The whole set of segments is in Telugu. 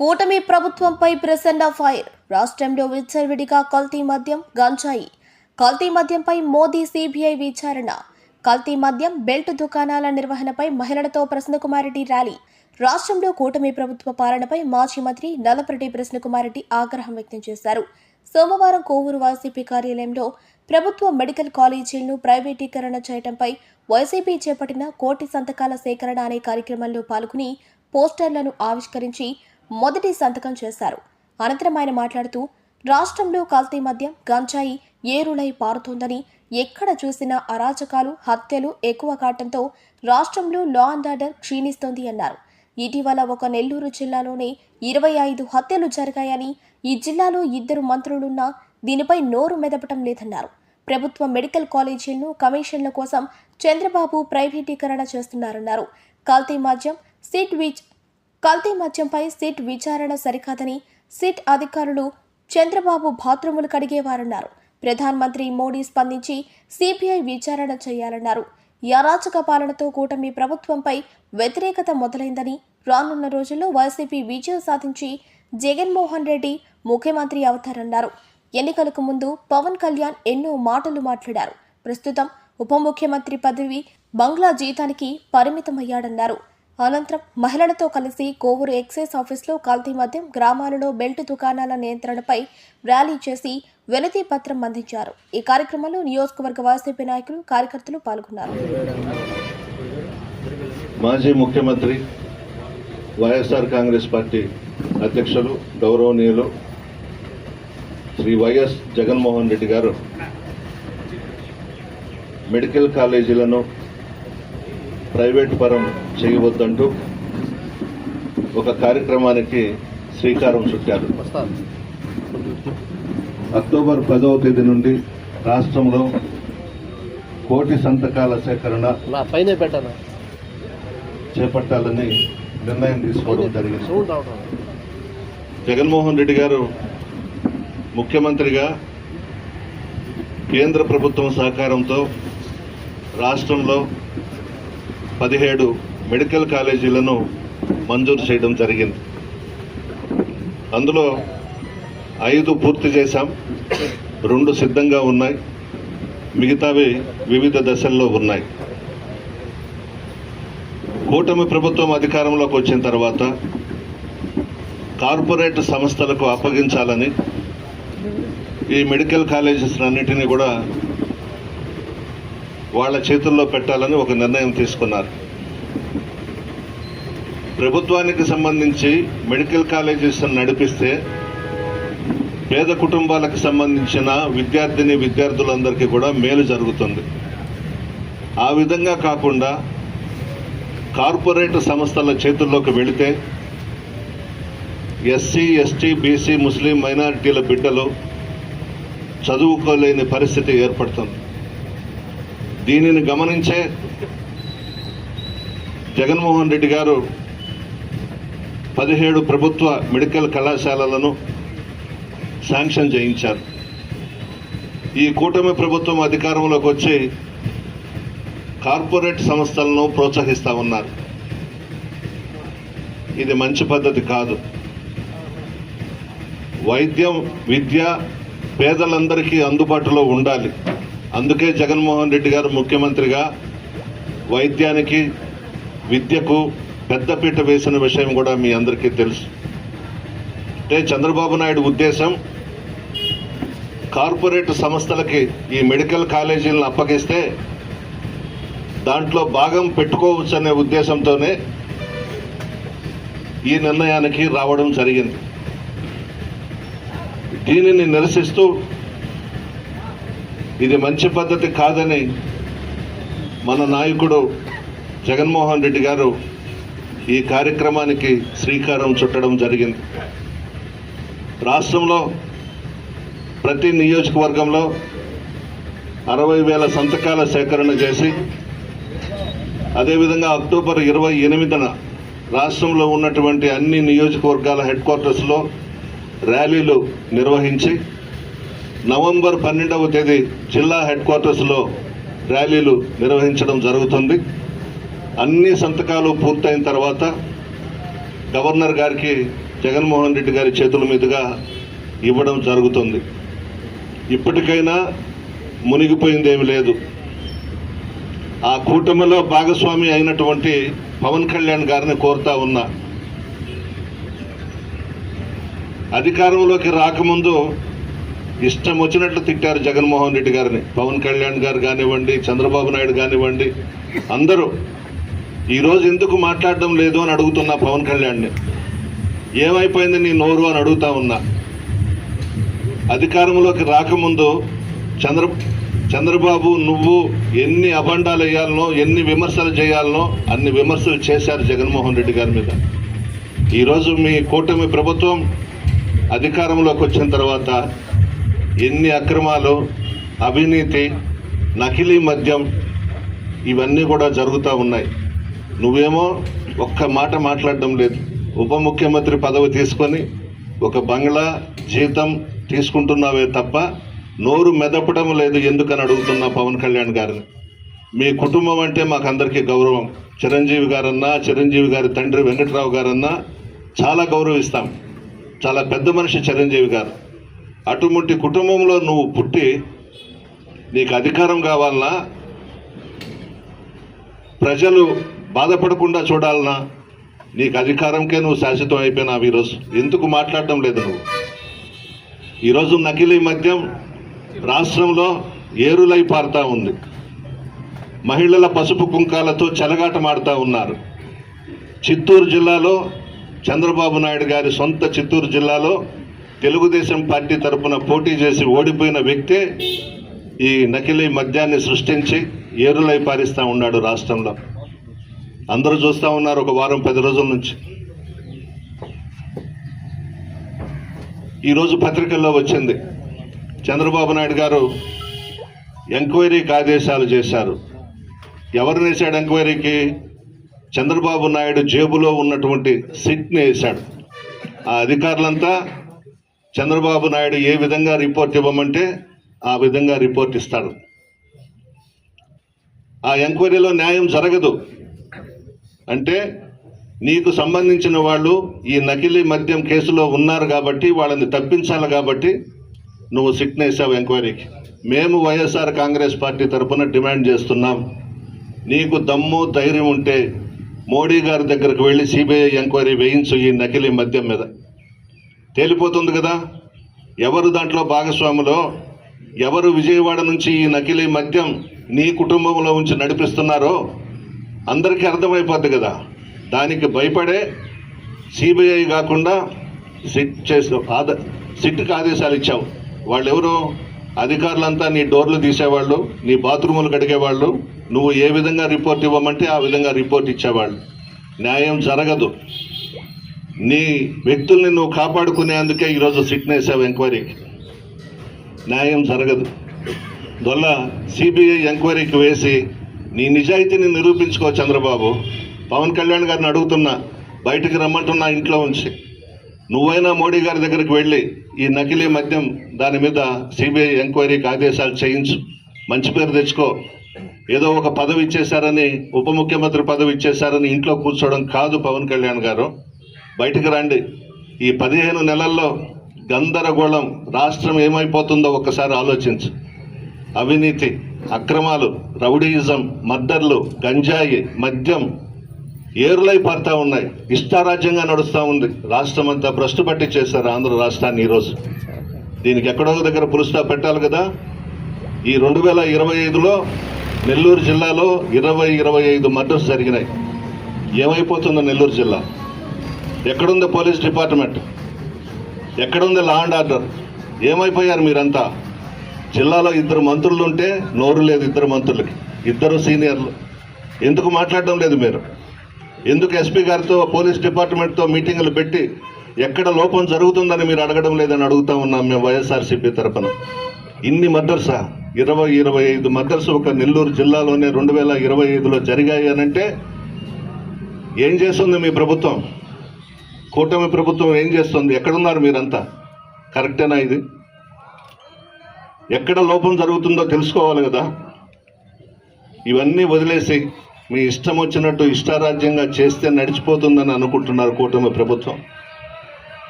కూటమి ప్రభుత్వంపై ప్రసన్న ఫైర్. రాష్ట్రంలో విచ్చలవిడిగా కల్తీ మద్యం గంజాయి. కల్తీ మద్యంపై మోదీ సిబిఐ విచారణ. కల్తీ మద్యం బెల్ట్ దుకాణాల నిర్వహణపై మహిళలతో ప్రసన్నకుమారెడ్డి ర్యాలీ. రాష్ట్రంలో కూటమి ప్రభుత్వ పాలనపై మాజీ మంత్రి నల్లపరెడ్డి ప్రసన్నకుమారెడ్డి ఆగ్రహం వ్యక్తం చేశారు. సోమవారం కోవూరు వైసీపీ కార్యాలయంలో ప్రభుత్వ మెడికల్ కాలేజీలను ప్రైవేటీకరణ చేయడంపై వైసీపీ చేపట్టిన కోటి సంతకాల సేకరణ అనే కార్యక్రమంలో పాల్గొని పోస్టర్లను ఆవిష్కరించి మొదటి సంతకం చేశారు. అనంతరం ఆయన మాట్లాడుతూ రాష్ట్రంలో కల్తీ మద్యం గంజాయి ఏరులై పారుతోందని ఎక్కడ చూసినా అరాచకాలు హత్యలు ఎక్కువ కావడంతో రాష్ట్రంలో లా అండ్ ఆర్డర్ క్షీణిస్తోంది అన్నారు. ఇటీవల ఒక నెల్లూరు జిల్లాలోనే ఇరవై ఐదు హత్యలు జరిగాయని ఈ జిల్లాలో ఇద్దరు మంత్రులున్నా దీనిపై నోరు మెదపటం లేదన్నారు. ప్రభుత్వ మెడికల్ కాలేజీలను కమిషన్ల కోసం చంద్రబాబు ప్రైవేటీకరణ చేస్తున్నారన్నారు. కల్తీ మద్యం సిట్ విచ్ కల్తీ మద్యంపై సిట్ విచారణ సరికాదని సిట్ అధికారులు చంద్రబాబు బాత్రూములు కడిగేవారన్నారు. ప్రధానమంత్రి మోడీ స్పందించి సిబిఐ విచారణ చేయాలన్నారు. అరాచక పాలనతో కూటమి ప్రభుత్వంపై వ్యతిరేకత మొదలైందని రానున్న రోజుల్లో వైసీపీ విజయం సాధించి జగన్మోహన్ రెడ్డి ముఖ్యమంత్రి అవుతారన్నారు. ఎన్నికలకు ముందు పవన్ కళ్యాణ్ ఎన్నో మాటలు మాట్లాడారు. ప్రస్తుతం ఉప ముఖ్యమంత్రి పదవి బంగ్లా జీతానికి పరిమితమయ్యాడన్నారు. అనంతరం మహిళలతో కలిసి కోవూరు ఎక్సైజ్ ఆఫీస్లో కల్తీ మద్యం గ్రామాలలో బెల్ట్ దుకాణాల నియంత్రణపై ర్యాలీ చేసి వెనతి పత్రం అందించారు. ఈ కార్యక్రమంలో నియోజకవర్గ వైసీపీ నాయకులు కార్యకర్తలు పాల్గొన్నారు. మాజీ ముఖ్యమంత్రి వైఎస్ఆర్ కాంగ్రెస్ పార్టీ అధ్యక్షులు గౌరవనీయులు శ్రీ వైఎస్ జగన్మోహన్ రెడ్డి గారు మెడికల్ కాలేజీలను ప్రైవేట్ పరం చేయవద్దంటూ ఒక కార్యక్రమానికి శ్రీకారం చుట్టారు. అక్టోబర్ పదవ తేదీ నుండి రాష్ట్రంలో కోటి సంతకాల సేకరణ పైన పెట్టాను? చేపట్టాలని నిర్ణయం తీసుకోవడం జరిగింది. జగన్మోహన్ రెడ్డి గారు ముఖ్యమంత్రిగా కేంద్ర ప్రభుత్వం సహకారంతో రాష్ట్రంలో పదిహేడు మెడికల్ కాలేజీలను మంజూరు చేయడం జరిగింది. అందులో ఐదు పూర్తి చేశాం రెండు సిద్ధంగా ఉన్నాయి మిగతావి వివిధ దశల్లో ఉన్నాయి. కూటమి ప్రభుత్వం అధికారంలోకి వచ్చిన తర్వాత కార్పొరేట్ సంస్థలకు అప్పగించాలని ఈ మెడికల్ కాలేజెస్ అన్నిటినీ కూడా వాళ్ళ చేతుల్లో పెట్టాలని ఒక నిర్ణయం తీసుకున్నారు. ప్రభుత్వానికి సంబంధించి మెడికల్ కాలేజెస్ నడిపిస్తే పేద కుటుంబాలకు సంబంధించిన విద్యార్థిని విద్యార్థులందరికీ కూడా మేలు జరుగుతుంది. ఆ విధంగా కాకుండా కార్పొరేట్ సంస్థల చేతుల్లోకి వెళితే ఎస్సీ ఎస్టీ బీసీ ముస్లిం మైనారిటీల బిడ్డలు చదువుకోలేని పరిస్థితి ఏర్పడుతుంది. దీనిని గమనించే జగన్మోహన్ రెడ్డి గారు పదిహేడు ప్రభుత్వ మెడికల్ కళాశాలలను శాంక్షన్ చేయించారు. ఈ కూటమి ప్రభుత్వం అధికారంలోకి వచ్చి కార్పొరేట్ సంస్థలను ప్రోత్సహిస్తా ఉన్నారు. ఇది మంచి పద్ధతి కాదు. వైద్యం విద్య పేదలందరికీ అందుబాటులో ఉండాలి. అందుకే జగన్మోహన్ రెడ్డి గారు ముఖ్యమంత్రిగా వైద్యానికి విద్యకు పెద్దపీట వేసిన విషయం కూడా మీ అందరికీ తెలుసు. అంటే చంద్రబాబు నాయుడు ఉద్దేశం కార్పొరేట్ సంస్థలకి ఈ మెడికల్ కాలేజీలను అప్పగిస్తే దాంట్లో భాగం పెట్టుకోవచ్చు అనే ఉద్దేశంతోనే ఈ నిర్ణయానికి రావడం జరిగింది. దీనిని నిరసిస్తూ ఇది మంచి పద్ధతి కాదని మన నాయకుడు జగన్మోహన్ రెడ్డి గారు ఈ కార్యక్రమానికి శ్రీకారం చుట్టడం జరిగింది. రాష్ట్రంలో ప్రతి నియోజకవర్గంలో అరవై వేల సంతకాల సేకరణ చేసి అదేవిధంగా అక్టోబర్ ఇరవై ఎనిమిదిన రాష్ట్రంలో ఉన్నటువంటి అన్ని నియోజకవర్గాల హెడ్ క్వార్టర్స్లో ర్యాలీలు నిర్వహించి నవంబర్ పన్నెండవ తేదీ జిల్లా హెడ్ క్వార్టర్స్లో ర్యాలీలు నిర్వహించడం జరుగుతుంది. అన్ని సంతకాలు పూర్తయిన తర్వాత గవర్నర్ గారికి జగన్మోహన్ రెడ్డి గారి చేతుల మీదుగా ఇవ్వడం జరుగుతుంది. ఇప్పటికైనా మునిగిపోయిందేమి లేదు. ఆ కూటమిలో భాగస్వామి అయినటువంటి పవన్ కళ్యాణ్ గారిని కోరుతా ఉన్నా. అధికారంలోకి రాకముందు ఇష్టం వచ్చినట్లు తిట్టారు జగన్మోహన్ రెడ్డి గారిని. పవన్ కళ్యాణ్ గారు కానివ్వండి చంద్రబాబు నాయుడు కానివ్వండి అందరూ ఈరోజు ఎందుకు మాట్లాడడం లేదు అని అడుగుతున్నా పవన్ కళ్యాణ్ని. ఏమైపోయింది నీ నోరు అని అడుగుతా ఉన్నా. అధికారంలోకి రాకముందు చంద్ర చంద్రబాబు నువ్వు ఎన్ని అభండాలు వేయాలనో ఎన్ని విమర్శలు చేయాలనో అన్ని విమర్శలు చేశారు జగన్మోహన్ రెడ్డి గారి మీద. ఈరోజు మీ కూటమి ప్రభుత్వం అధికారంలోకి వచ్చిన తర్వాత ఎన్ని అక్రమాలు అవినీతి నకిలీ మద్యం ఇవన్నీ కూడా జరుగుతూ ఉన్నాయి. నువ్వేమో ఒక్క మాట మాట్లాడడం లేదు. ఉప ముఖ్యమంత్రి పదవి తీసుకొని ఒక బంగ్లా జీతం తీసుకుంటున్నావే తప్ప నోరు మెదపడం లేదు ఎందుకని అడుగుతున్నా పవన్ కళ్యాణ్ గారిని. మీ కుటుంబం అంటే మాకందరికీ గౌరవం. చిరంజీవి గారన్నా చిరంజీవి గారి తండ్రి వెంకట్రావు గారన్నా చాలా గౌరవిస్తాం. చాలా పెద్ద మనిషి చిరంజీవి గారు. అటువంటి కుటుంబంలో నువ్వు పుట్టి నీకు అధికారం కావాలనా? ప్రజలు బాధపడకుండా చూడాలనా? నీకు అధికారంకే నువ్వు శాశ్వతం అయిపోయినావు ఈరోజు. ఎందుకు మాట్లాడడం లేదు నువ్వు? ఈరోజు నకిలీ మద్యం రాష్ట్రంలో ఏరులై పారుతా ఉంది. మహిళల పసుపు కుంకాలతో చెలగాటమాడుతూ ఉన్నారు. చిత్తూరు జిల్లాలో చంద్రబాబు నాయుడు గారి సొంత చిత్తూరు జిల్లాలో తెలుగుదేశం పార్టీ తరపున పోటీ చేసి ఓడిపోయిన వ్యక్తే ఈ నకిలీ మద్యాన్ని సృష్టించి ఏరులై పారిస్తూ ఉన్నాడు రాష్ట్రంలో. అందరూ చూస్తూ ఉన్నారు ఒక వారం పది రోజుల నుంచి. ఈరోజు పత్రికల్లో వచ్చింది. చంద్రబాబు నాయుడు గారు ఎంక్వైరీకి ఆదేశాలు చేశారు. ఎవరిని వేశాడు ఎంక్వైరీకి? చంద్రబాబు నాయుడు జేబులో ఉన్నటువంటి సిట్ని వేశాడు. ఆ అధికారులంతా చంద్రబాబు నాయుడు ఏ విధంగా రిపోర్ట్ ఇవ్వమంటే ఆ విధంగా రిపోర్ట్ ఇస్తాడు. ఆ ఎంక్వైరీలో న్యాయం జరగదు. అంటే నీకు సంబంధించిన వాళ్ళు ఈ నకిలీ మద్యం కేసులో ఉన్నారు కాబట్టి వాళ్ళని తప్పించాలి కాబట్టి నువ్వు సిట్ వేసావు ఎంక్వైరీకి. మేము వైఎస్ఆర్ కాంగ్రెస్ పార్టీ తరఫున డిమాండ్ చేస్తున్నాం. నీకు దమ్ము ధైర్యం ఉంటే మోడీ గారి దగ్గరకు వెళ్ళి సిబిఐ ఎంక్వైరీ వేయించు ఈ నకిలీ మద్యం మీద. తేలిపోతుంది కదా? ఎవరు దాంట్లో భాగస్వాములో? ఎవరు విజయవాడ నుంచి ఈ నకిలీ మద్యం నీ కుటుంబంలో ఉంచి నడిపిస్తున్నారో అందరికీ అర్థమైపోద్ది కదా. దానికి భయపడే సిబిఐ కాకుండా సిట్ చేసిన ఆద సిట్కి ఆదేశాలు ఇచ్చావు. వాళ్ళు ఎవరు అధికారులంతా నీ డోర్లు తీసేవాళ్ళు నీ బాత్రూములు కడిగేవాళ్ళు నువ్వు ఏ విధంగా రిపోర్ట్ ఇవ్వమంటే ఆ విధంగా రిపోర్ట్ ఇచ్చేవాళ్ళు. న్యాయం జరగదు. నీ వ్యక్తుల్ని నువ్వు కాపాడుకునేందుకే ఈరోజు సిట్ వేసావు ఎంక్వైరీకి న్యాయం జరగదు. దొల్ల సిబిఐ ఎంక్వైరీకి వేసి నీ నిజాయితీని నిరూపించుకో చంద్రబాబు. పవన్ కళ్యాణ్ గారిని అడుగుతున్నా బయటికి రమ్మంటున్నా ఇంట్లో ఉంచి. నువ్వైనా మోడీ గారి దగ్గరికి వెళ్ళి ఈ నకిలీ మద్యం దాని మీద సిబిఐ ఎంక్వైరీకి ఆదేశాలు చేయించు. మంచి పేరు తెచ్చుకో. ఏదో ఒక పదవి ఇచ్చేశారని ఉప ముఖ్యమంత్రి పదవి ఇచ్చేశారని ఇంట్లో కూర్చోవడం కాదు పవన్ కళ్యాణ్ గారు. బయటికి రండి. ఈ పదిహేను నెలల్లో గందరగోళం రాష్ట్రం ఏమైపోతుందో ఒక్కసారి ఆలోచించు. అవినీతి అక్రమాలు రౌడీయిజం మద్దర్లు గంజాయి మద్యం ఏరులై పారుతా ఉన్నాయి. ఇష్టారాజ్యంగా నడుస్తూ ఉంది. రాష్ట్రం అంతా భ్రష్టు పట్టించేశారు ఆంధ్ర రాష్ట్రాన్ని ఈరోజు. దీనికి ఎక్కడో ఒక దగ్గర పులుస్తా పెట్టాలి కదా. ఈ రెండు వేల ఇరవై ఐదులో నెల్లూరు జిల్లాలో ఇరవై ఇరవై ఐదు మర్డర్స్ జరిగినాయి. ఏమైపోతుందో నెల్లూరు జిల్లా? ఎక్కడుంది పోలీస్ డిపార్ట్మెంట్? ఎక్కడుంది లా అండ్ ఆర్డర్ ఏమైపోయారు మీరంతా? జిల్లాలో ఇద్దరు మంత్రులు ఉంటే నోరు లేదు ఇద్దరు మంత్రులకి. ఇద్దరు సీనియర్లు. ఎందుకు మాట్లాడడం లేదు మీరు? ఎందుకు ఎస్పీ గారితో పోలీస్ డిపార్ట్మెంట్తో మీటింగులు పెట్టి ఎక్కడ లోపం జరుగుతుందని మీరు అడగడం లేదని అడుగుతా ఉన్నాం మేము వైఎస్ఆర్సీపీ తరఫున ఇన్ని మర్డర్సా ఇరవై ఇరవై ఐదు మర్డర్స్ ఒక నెల్లూరు జిల్లాలోనే రెండు వేల ఇరవై ఐదులో జరిగాయి అనంటే ఏం చేస్తుంది మీ ప్రభుత్వం? కూటమి ప్రభుత్వం ఏం చేస్తుంది? ఎక్కడున్నారు మీరంతా? కరెక్టేనా ఇది? ఎక్కడ లోపం జరుగుతుందో తెలుసుకోవాలి కదా. ఇవన్నీ వదిలేసి మీ ఇష్టం వచ్చినట్టు ఇష్టారాజ్యంగా చేస్తే నడిచిపోతుందని అనుకుంటున్నారు కూటమి ప్రభుత్వం.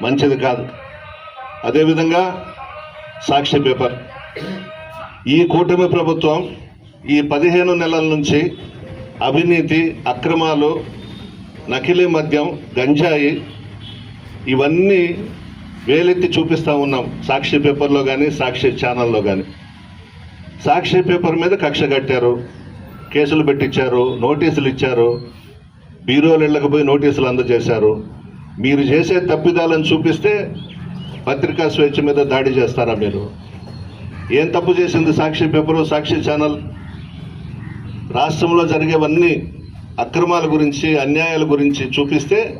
మంచిది కాదు. అదేవిధంగా సాక్షి పేపర్. ఈ కూటమి ప్రభుత్వం ఈ పదిహేను నెలల నుంచి అవినీతి అక్రమాలు నకిలీ మద్యం గంజాయి ఇవన్నీ వేలెత్తి చూపిస్తూ ఉన్నాం. సాక్షి పేపర్లో కానీ సాక్షి ఛానల్లో కానీ సాక్షి పేపర్ మీద కక్ష కట్టారు. కేసులు పెట్టించారు. నోటీసులు ఇచ్చారు. బీరోలు ఇళ్ళకి పోయి నోటీసులు అందజేశారు. మీరు చేసే తప్పిదాలను చూపిస్తే పత్రికా స్వేచ్ఛ మీద దాడి చేస్తారా మీరు? ఏం తప్పు చేసింది సాక్షి పేపరు సాక్షి ఛానల్? రాష్ట్రంలో జరిగేవన్నీ అక్రమాల గురించి అన్యాయాల గురించి చూపిస్తే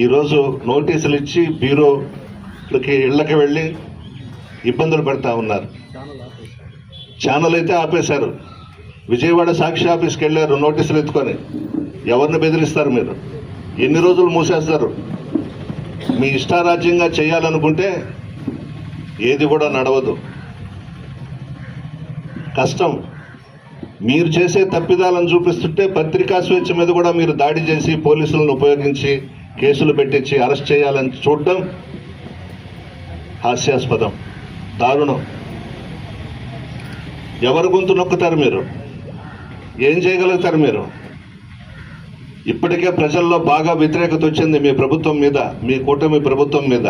ఈరోజు నోటీసులు ఇచ్చి బ్యూరోలకి ఇళ్ళకి వెళ్ళి ఇబ్బందులు పెడతా ఉన్నారు. ఛానల్ అయితే ఆపేశారు. విజయవాడ సాక్షి ఆఫీస్కి వెళ్ళారు నోటీసులు ఎత్తుకొని. ఎవరిని బెదిరిస్తారు మీరు? ఎన్ని రోజులు మూసేస్తారు? మీ ఇష్టారాజ్యంగా చేయాలనుకుంటే ఏది కూడా నడవదు. కష్టం. మీరు చేసే తప్పిదాలను చూపిస్తుంటే పత్రికా స్వేచ్ఛ మీద కూడా మీరు దాడి చేసి పోలీసులను ఉపయోగించి కేసులు పెట్టించి అరెస్ట్ చేయాలని చూడడం హాస్యాస్పదం. దారుణం. ఎవరు గొంతు నొక్కుతారు మీరు? ఏం చేయగలుగుతారు మీరు? ఇప్పటికే ప్రజల్లో బాగా వ్యతిరేకత వచ్చింది మీ ప్రభుత్వం మీద మీ కూటమి ప్రభుత్వం మీద.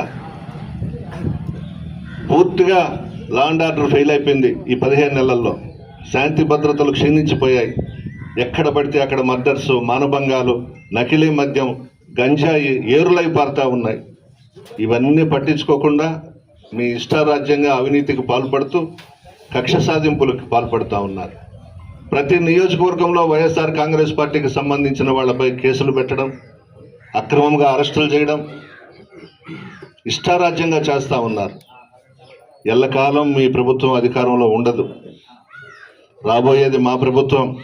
పూర్తిగా లాండ్ ఆర్డర్ ఫెయిల్ అయిపోయింది ఈ పదిహేను నెలల్లో. శాంతి భద్రతలు క్షీణించిపోయాయి. ఎక్కడ పడితే అక్కడ మర్డర్సు మానభంగాలు నకిలీ మద్యం గంజాయి ఏరులై పారుతా ఉన్నాయి. ఇవన్నీ పట్టించుకోకుండా మీ ఇష్టారాజ్యంగా అవినీతికి పాల్పడుతూ కక్ష సాధింపులకు పాల్పడుతూ ఉన్నారు. ప్రతి నియోజకవర్గంలో వైఎస్ఆర్ కాంగ్రెస్ పార్టీకి సంబంధించిన వాళ్ళపై కేసులు పెట్టడం అక్రమంగా అరెస్టులు చేయడం ఇష్టారాజ్యంగా చేస్తూ ఉన్నారు. ఎల్లకాలం మీ ప్రభుత్వం అధికారంలో ఉండదు. రాబోయేది మా ప్రభుత్వం.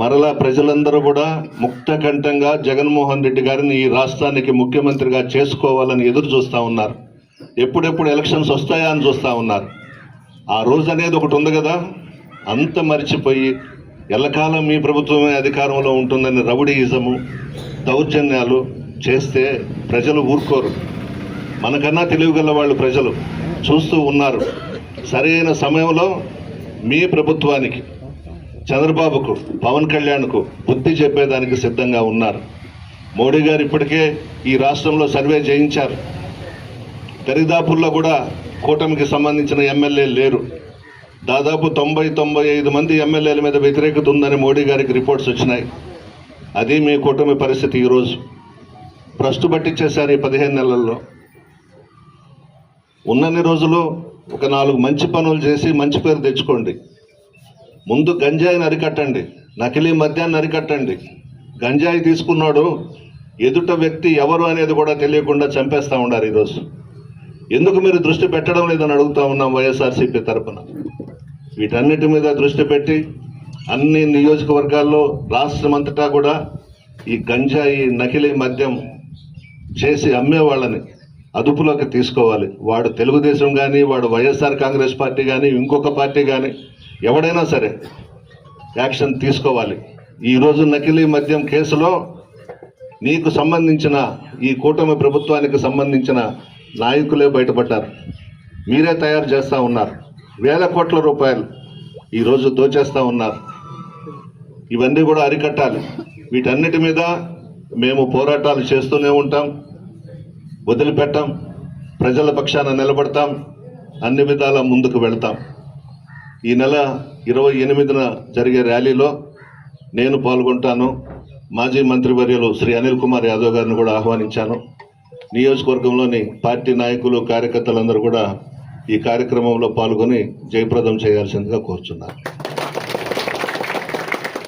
మరలా ప్రజలందరూ కూడా ముక్తకంఠంగా జగన్మోహన్ రెడ్డి గారిని ఈ రాష్ట్రానికి ముఖ్యమంత్రిగా చేసుకోవాలని ఎదురు చూస్తూ ఉన్నారు. ఎప్పుడెప్పుడు ఎలక్షన్స్ వస్తాయా అని చూస్తూ ఉన్నారు. ఆ రోజు అనేది ఒకటి ఉంది కదా అంత మరిచిపోయి ఎల్లకాలం మీ ప్రభుత్వమే అధికారంలో ఉంటుందని రౌడీయిజము దౌర్జన్యాలు చేస్తే ప్రజలు ఊరుకోరు. మనకన్నా తెలివిగల వాళ్ళు ప్రజలు చూస్తూ ఉన్నారు. సరైన సమయంలో మీ ప్రభుత్వానికి చంద్రబాబుకు పవన్ కళ్యాణ్కు బుద్ధి చెప్పేదానికి సిద్ధంగా ఉన్నారు. మోడీ గారు ఇప్పటికే ఈ రాష్ట్రంలో సర్వే చేయించారు. దరిదాపుల్లో కూడా కూటమికి సంబంధించిన ఎమ్మెల్యేలు లేరు. దాదాపు తొంభై తొంభై ఐదు మంది ఎమ్మెల్యేల మీద వ్యతిరేకత ఉందని మోడీ గారికి రిపోర్ట్స్ వచ్చినాయి. అది మీ కూటమి పరిస్థితి ఈరోజు. భ్రష్టు పట్టించేశారు ఈ పదిహేను నెలల్లో. ఉన్నన్ని రోజులు ఒక నాలుగు మంచి పనులు చేసి మంచి పేరు తెచ్చుకోండి. ముందు గంజాయిని అరికట్టండి నకిలీ మద్యాన్ని అరికట్టండి గంజాయి తీసుకున్నాడు ఎదుట వ్యక్తి ఎవరు అనేది కూడా తెలియకుండా చంపేస్తా ఉన్నారు ఈరోజు. ఎందుకు మీరు దృష్టి పెట్టడం లేదని అడుగుతా ఉన్నాం వైఎస్ఆర్సీపీ తరఫున వీటన్నిటి మీద దృష్టి పెట్టి అన్ని నియోజకవర్గాల్లో రాష్ట్రమంతటా కూడా ఈ గంజాయి నకిలీ మద్యం చేసి అమ్మే వాళ్ళని అదుపులోకి తీసుకోవాలి. వాడు తెలుగుదేశం కానీ వాడు వైఎస్ఆర్ కాంగ్రెస్ పార్టీ కానీ ఇంకొక పార్టీ కానీ ఎవడైనా సరే యాక్షన్ తీసుకోవాలి. ఈరోజు నకిలీ మద్యం కేసులో నీకు సంబంధించిన ఈ కూటమి ప్రభుత్వానికి సంబంధించిన నాయకులే బయటపడ్డారు. మీరే తయారు చేస్తూ ఉన్నారు. వేల కోట్ల రూపాయలు ఈరోజు దోచేస్తూ ఉన్నారు. ఇవన్నీ కూడా అరికట్టాలి. వీటన్నిటి మీద మేము పోరాటాలు చేస్తూనే ఉంటాం. వదిలిపెట్టాం. ప్రజల పక్షాన నిలబడతాం. అన్ని విధాల ముందుకు వెళ్తాం. ఈ నెల ఇరవై ఎనిమిదిన జరిగే ర్యాలీలో నేను పాల్గొంటాను. మాజీ మంత్రివర్యులు శ్రీ అనిల్ కుమార్ యాదవ్ గారిని కూడా ఆహ్వానించాను. నియోజకవర్గంలోని పార్టీ నాయకులు కార్యకర్తలందరూ కూడా ఈ కార్యక్రమంలో పాల్గొని జయప్రదం చేయాల్సిందిగా కోరుచున్నారు.